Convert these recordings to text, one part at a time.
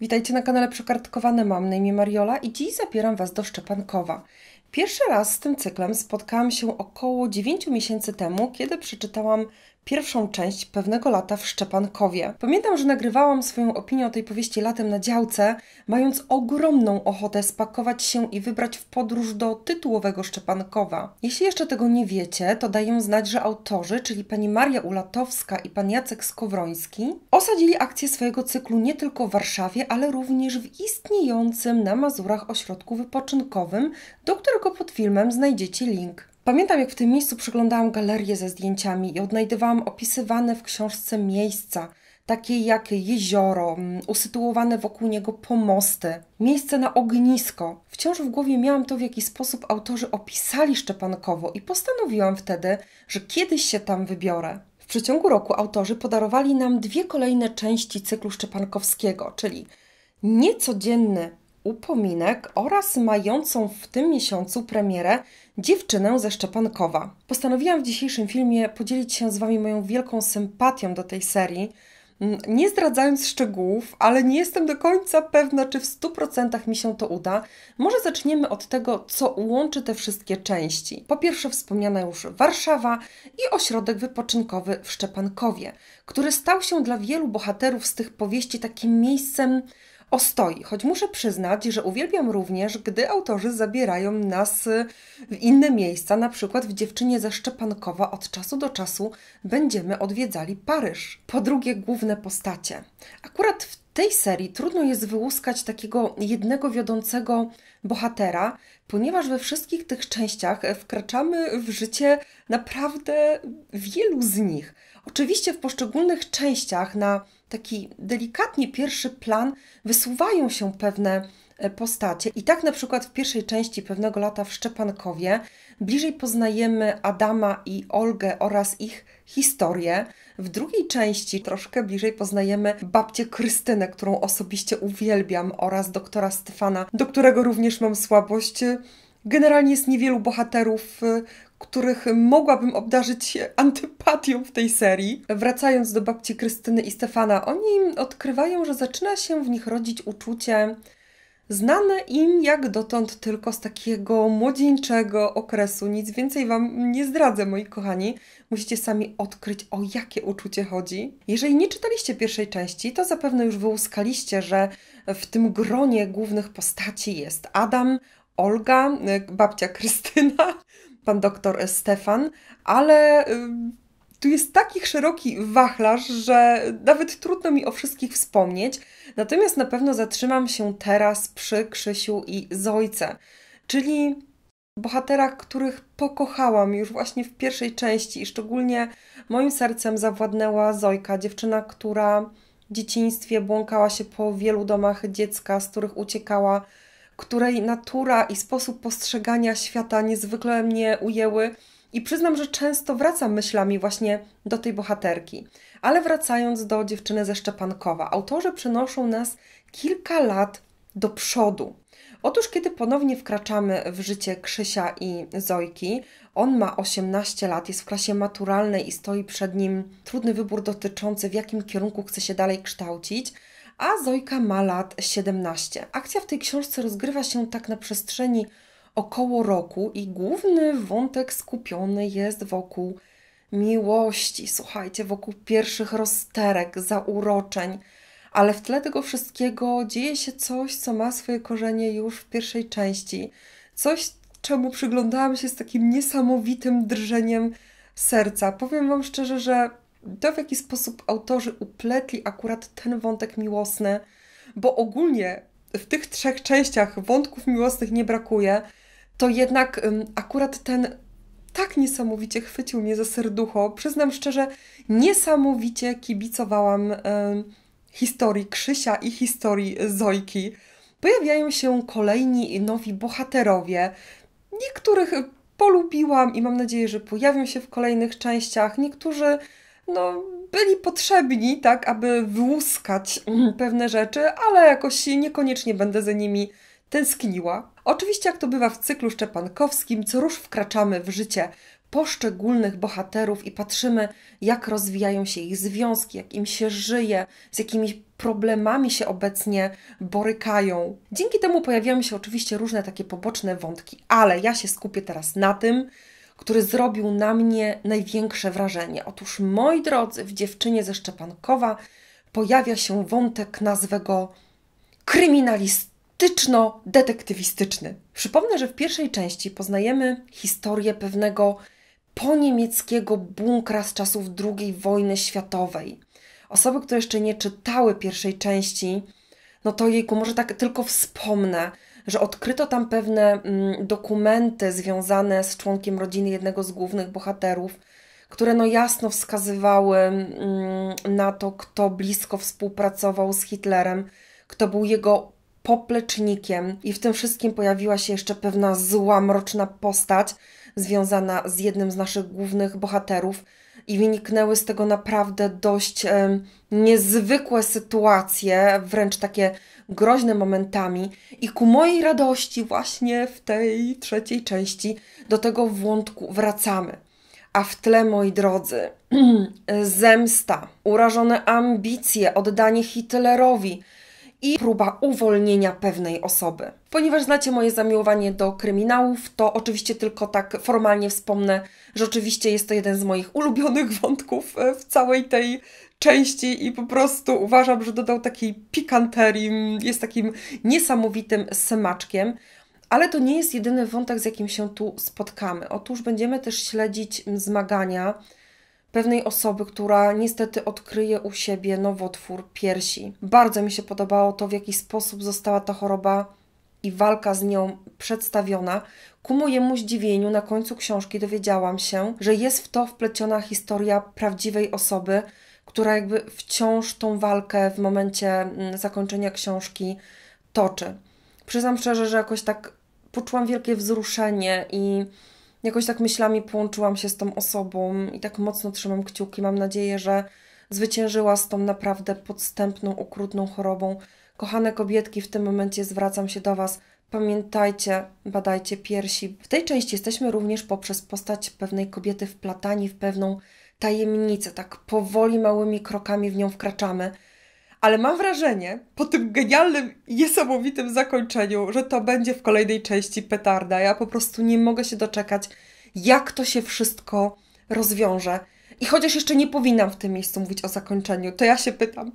Witajcie na kanale Przekartkowane. Mam na imię Mariola i dziś zabieram Was do Szczepankowa. Pierwszy raz z tym cyklem spotkałam się około 9 miesięcy temu, kiedy przeczytałam pierwszą część pewnego lata w Szczepankowie. Pamiętam, że nagrywałam swoją opinię o tej powieści latem na działce, mając ogromną ochotę spakować się i wybrać w podróż do tytułowego Szczepankowa. Jeśli jeszcze tego nie wiecie, to daję znać, że autorzy, czyli pani Maria Ulatowska i pan Jacek Skowroński, osadzili akcję swojego cyklu nie tylko w Warszawie, ale również w istniejącym na Mazurach ośrodku wypoczynkowym, do którego pod filmem znajdziecie link. Pamiętam, jak w tym miejscu przeglądałam galerię ze zdjęciami i odnajdywałam opisywane w książce miejsca, takie jak jezioro, mm, usytuowane wokół niego pomosty, miejsce na ognisko. Wciąż w głowie miałam to, w jaki sposób autorzy opisali Szczepankowo i postanowiłam wtedy, że kiedyś się tam wybiorę. W przeciągu roku autorzy podarowali nam dwie kolejne części cyklu Szczepankowskiego, czyli niecodzienny upominek oraz mającą w tym miesiącu premierę dziewczynę ze Szczepankowa. Postanowiłam w dzisiejszym filmie podzielić się z Wami moją wielką sympatią do tej serii, mm, nie zdradzając szczegółów, ale nie jestem do końca pewna, czy w 100% mi się to uda. Może zaczniemy od tego, co łączy te wszystkie części. Po pierwsze, wspomniana już Warszawa i ośrodek wypoczynkowy w Szczepankowie, który stał się dla wielu bohaterów z tych powieści takim miejscem ostoi. Choć muszę przyznać, że uwielbiam również, gdy autorzy zabierają nas w inne miejsca, na przykład w Dziewczynie ze Szczepankowa od czasu do czasu będziemy odwiedzali Paryż. Po drugie, główne postacie. Akurat w tej serii trudno jest wyłuskać takiego jednego wiodącego bohatera, ponieważ we wszystkich tych częściach wkraczamy w życie naprawdę wielu z nich. Oczywiście w poszczególnych częściach na taki delikatnie pierwszy plan wysuwają się pewne e, postacie. I tak na przykład w pierwszej części pewnego lata w Szczepankowie bliżej poznajemy Adama i Olgę oraz ich historię. W drugiej części troszkę bliżej poznajemy babcię Krystynę, którą osobiście uwielbiam, oraz doktora Stefana, do którego również mam słabość. Generalnie jest niewielu bohaterów, e, których mogłabym obdarzyć antypatią w tej serii. Wracając do babci Krystyny i Stefana, oni odkrywają, że zaczyna się w nich rodzić uczucie znane im jak dotąd tylko z takiego młodzieńczego okresu. Nic więcej Wam nie zdradzę, moi kochani. Musicie sami odkryć, o jakie uczucie chodzi. Jeżeli nie czytaliście pierwszej części, to zapewne już wyłuskaliście, że w tym gronie głównych postaci jest Adam, Olga, babcia Krystyna, pan doktor Stefan, ale tu jest taki szeroki wachlarz, że nawet trudno mi o wszystkich wspomnieć. Natomiast na pewno zatrzymam się teraz przy Krzysiu i Zojce, czyli bohaterach, których pokochałam już właśnie w pierwszej części i szczególnie moim sercem zawładnęła Zojka, dziewczyna, która w dzieciństwie błąkała się po wielu domach dziecka, z których uciekała której natura i sposób postrzegania świata niezwykle mnie ujęły. I przyznam, że często wracam myślami właśnie do tej bohaterki. Ale wracając do dziewczyny ze Szczepankowa, autorzy przenoszą nas kilka lat do przodu. Otóż, kiedy ponownie wkraczamy w życie Krzysia i Zojki, on ma 18 lat, jest w klasie maturalnej i stoi przed nim trudny wybór dotyczący, w jakim kierunku chce się dalej kształcić a Zojka ma lat 17. Akcja w tej książce rozgrywa się tak na przestrzeni około roku i główny wątek skupiony jest wokół miłości, słuchajcie, wokół pierwszych rozterek, zauroczeń, ale w tle tego wszystkiego dzieje się coś, co ma swoje korzenie już w pierwszej części. Coś, czemu przyglądałam się z takim niesamowitym drżeniem serca. Powiem Wam szczerze, że to, w jaki sposób autorzy upletli akurat ten wątek miłosny, bo ogólnie w tych trzech częściach wątków miłosnych nie brakuje, to jednak akurat ten tak niesamowicie chwycił mnie za serducho. Przyznam szczerze, niesamowicie kibicowałam historii Krzysia i historii Zojki. Pojawiają się kolejni nowi bohaterowie. Niektórych polubiłam i mam nadzieję, że pojawią się w kolejnych częściach. Niektórzy no, byli potrzebni, tak, aby wyłuskać pewne rzeczy, ale jakoś niekoniecznie będę za nimi tęskniła. Oczywiście, jak to bywa w cyklu szczepankowskim, co rusz wkraczamy w życie poszczególnych bohaterów i patrzymy, jak rozwijają się ich związki, jak im się żyje, z jakimi problemami się obecnie borykają. Dzięki temu pojawiają się oczywiście różne takie poboczne wątki, ale ja się skupię teraz na tym, który zrobił na mnie największe wrażenie. Otóż, moi drodzy, w dziewczynie ze Szczepankowa pojawia się wątek, nazwę go kryminalistyczno-detektywistyczny. Przypomnę, że w pierwszej części poznajemy historię pewnego poniemieckiego bunkra z czasów II wojny światowej. Osoby, które jeszcze nie czytały pierwszej części, no to jejku, może tak tylko wspomnę, że odkryto tam pewne mm, dokumenty związane z członkiem rodziny jednego z głównych bohaterów, które no jasno wskazywały mm, na to, kto blisko współpracował z Hitlerem, kto był jego poplecznikiem. I w tym wszystkim pojawiła się jeszcze pewna zła, mroczna postać związana z jednym z naszych głównych bohaterów i wyniknęły z tego naprawdę dość niezwykłe sytuacje, wręcz takie groźne momentami i ku mojej radości właśnie w tej trzeciej części do tego wątku wracamy. A w tle, moi drodzy, zemsta, urażone ambicje, oddanie Hitlerowi i próba uwolnienia pewnej osoby. Ponieważ znacie moje zamiłowanie do kryminałów, to oczywiście tylko tak formalnie wspomnę, że oczywiście jest to jeden z moich ulubionych wątków e, w całej tej części i po prostu uważam, że dodał takiej pikanterii, jest takim niesamowitym smaczkiem. Ale to nie jest jedyny wątek, z jakim się tu spotkamy. Otóż będziemy też śledzić zmagania pewnej osoby, która niestety odkryje u siebie nowotwór piersi. Bardzo mi się podobało to, w jaki sposób została ta choroba i walka z nią przedstawiona. Ku mojemu zdziwieniu, na końcu książki dowiedziałam się, że jest w to wpleciona historia prawdziwej osoby, która jakby wciąż tą walkę w momencie mm, zakończenia książki toczy. Przyznam szczerze, że jakoś tak poczułam wielkie wzruszenie i jakoś tak myślami połączyłam się z tą osobą i tak mocno trzymam kciuki. Mam nadzieję, że zwyciężyła z tą naprawdę podstępną, okrutną chorobą. Kochane kobietki, w tym momencie zwracam się do Was. Pamiętajcie, badajcie piersi. W tej części jesteśmy również poprzez postać pewnej kobiety wplatani w pewną tajemnicę, tak powoli, małymi krokami w nią wkraczamy. Ale mam wrażenie, po tym genialnym, niesamowitym zakończeniu, że to będzie w kolejnej części petarda. Ja po prostu nie mogę się doczekać, jak to się wszystko rozwiąże. I chociaż jeszcze nie powinnam w tym miejscu mówić o zakończeniu, to ja się pytam,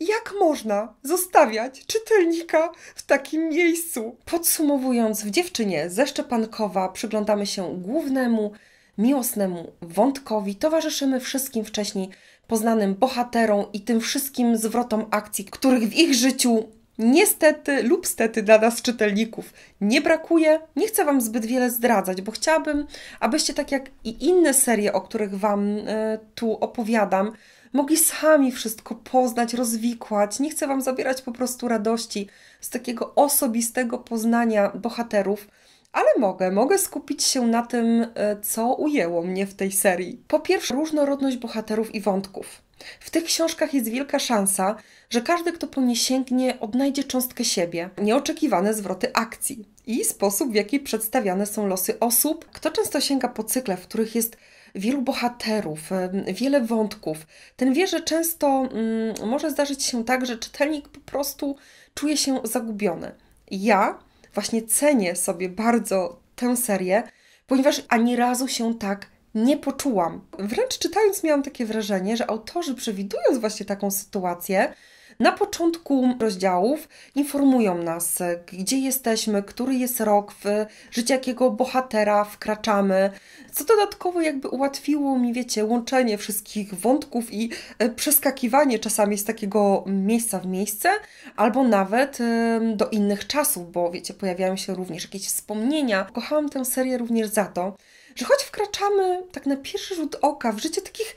jak można zostawiać czytelnika w takim miejscu? Podsumowując, w dziewczynie ze Szczepankowa przyglądamy się głównemu, miłosnemu wątkowi, towarzyszymy wszystkim wcześniej poznanym bohaterom i tym wszystkim zwrotom akcji, których w ich życiu niestety lub stety dla nas czytelników nie brakuje. Nie chcę Wam zbyt wiele zdradzać, bo chciałabym, abyście tak jak i inne serie, o których Wam y, tu opowiadam, mogli sami wszystko poznać, rozwikłać. Nie chcę Wam zabierać po prostu radości z takiego osobistego poznania bohaterów ale mogę, mogę skupić się na tym, e, co ujęło mnie w tej serii. Po pierwsze, różnorodność bohaterów i wątków. W tych książkach jest wielka szansa, że każdy, kto po nie sięgnie, odnajdzie cząstkę siebie, nieoczekiwane zwroty akcji i sposób, w jaki przedstawiane są losy osób. Kto często sięga po cykle, w których jest wielu bohaterów, e, wiele wątków, ten wie, że często mm, może zdarzyć się tak, że czytelnik po prostu czuje się zagubiony. Ja właśnie cenię sobie bardzo tę serię, ponieważ ani razu się tak nie poczułam. Wręcz czytając miałam takie wrażenie, że autorzy przewidując właśnie taką sytuację, na początku rozdziałów informują nas, gdzie jesteśmy, który jest rok, w życie jakiego bohatera wkraczamy, co dodatkowo jakby ułatwiło mi, wiecie, łączenie wszystkich wątków i e, przeskakiwanie czasami z takiego miejsca w miejsce, albo nawet do innych czasów, bo wiecie, pojawiają się również jakieś wspomnienia. Kochałam tę serię również za to, że choć wkraczamy tak na pierwszy rzut oka w życie takich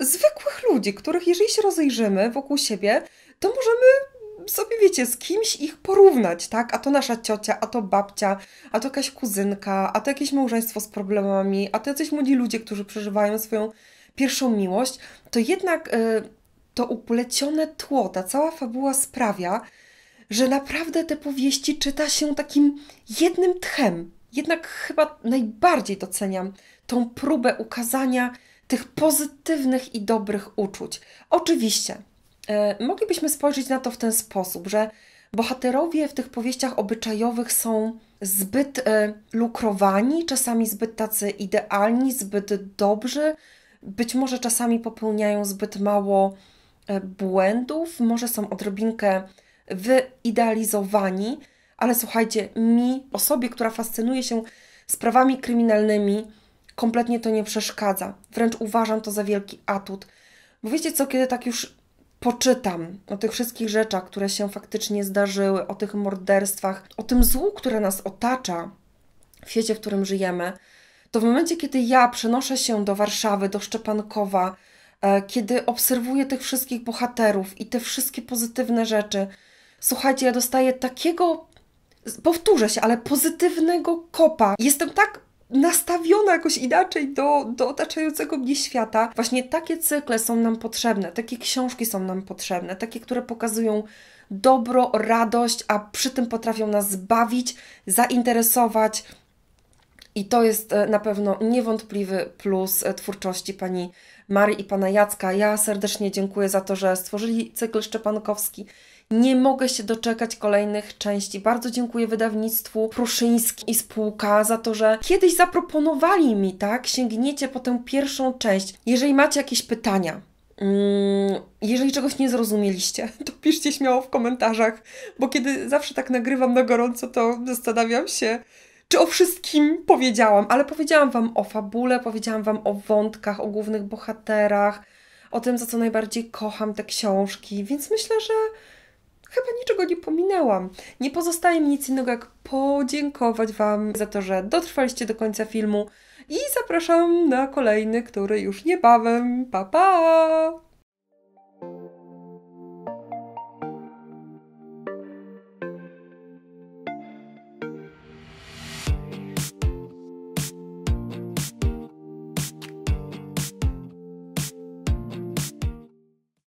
zwykłych ludzi, których jeżeli się rozejrzymy wokół siebie, to możemy sobie, wiecie, z kimś ich porównać, tak? A to nasza ciocia, a to babcia, a to jakaś kuzynka, a to jakieś małżeństwo z problemami, a to jacyś młodzi ludzie, którzy przeżywają swoją pierwszą miłość, to jednak y, to uplecione tło, ta cała fabuła sprawia, że naprawdę te powieści czyta się takim jednym tchem. Jednak chyba najbardziej doceniam tą próbę ukazania tych pozytywnych i dobrych uczuć. Oczywiście, moglibyśmy spojrzeć na to w ten sposób, że bohaterowie w tych powieściach obyczajowych są zbyt e, lukrowani, czasami zbyt tacy idealni, zbyt dobrzy, być może czasami popełniają zbyt mało e, błędów, może są odrobinkę wyidealizowani, ale słuchajcie, mi, osobie, która fascynuje się sprawami kryminalnymi, kompletnie to nie przeszkadza. Wręcz uważam to za wielki atut. Bo wiecie co, kiedy tak już poczytam o tych wszystkich rzeczach, które się faktycznie zdarzyły, o tych morderstwach, o tym złu, które nas otacza w świecie, w którym żyjemy, to w momencie, kiedy ja przenoszę się do Warszawy, do Szczepankowa, e, kiedy obserwuję tych wszystkich bohaterów i te wszystkie pozytywne rzeczy, słuchajcie, ja dostaję takiego, powtórzę się, ale pozytywnego kopa. Jestem tak nastawiona jakoś inaczej do, do otaczającego mnie świata. Właśnie takie cykle są nam potrzebne, takie książki są nam potrzebne, takie, które pokazują dobro, radość, a przy tym potrafią nas bawić, zainteresować. I to jest e, na pewno niewątpliwy plus e, twórczości pani Marii i pana Jacka. Ja serdecznie dziękuję za to, że stworzyli cykl Szczepankowski. Nie mogę się doczekać kolejnych części. Bardzo dziękuję wydawnictwu Pruszyński i spółka za to, że kiedyś zaproponowali mi, tak? Sięgniecie po tę pierwszą część. Jeżeli macie jakieś pytania, mm, jeżeli czegoś nie zrozumieliście, to piszcie śmiało w komentarzach, bo kiedy zawsze tak nagrywam na gorąco, to zastanawiam się, czy o wszystkim powiedziałam, ale powiedziałam Wam o fabule, powiedziałam Wam o wątkach, o głównych bohaterach, o tym, za co najbardziej kocham te książki, więc myślę, że chyba niczego nie pominęłam. Nie pozostaje mi nic innego, jak podziękować Wam za to, że dotrwaliście do końca filmu i zapraszam na kolejny, który już niebawem. Pa, pa!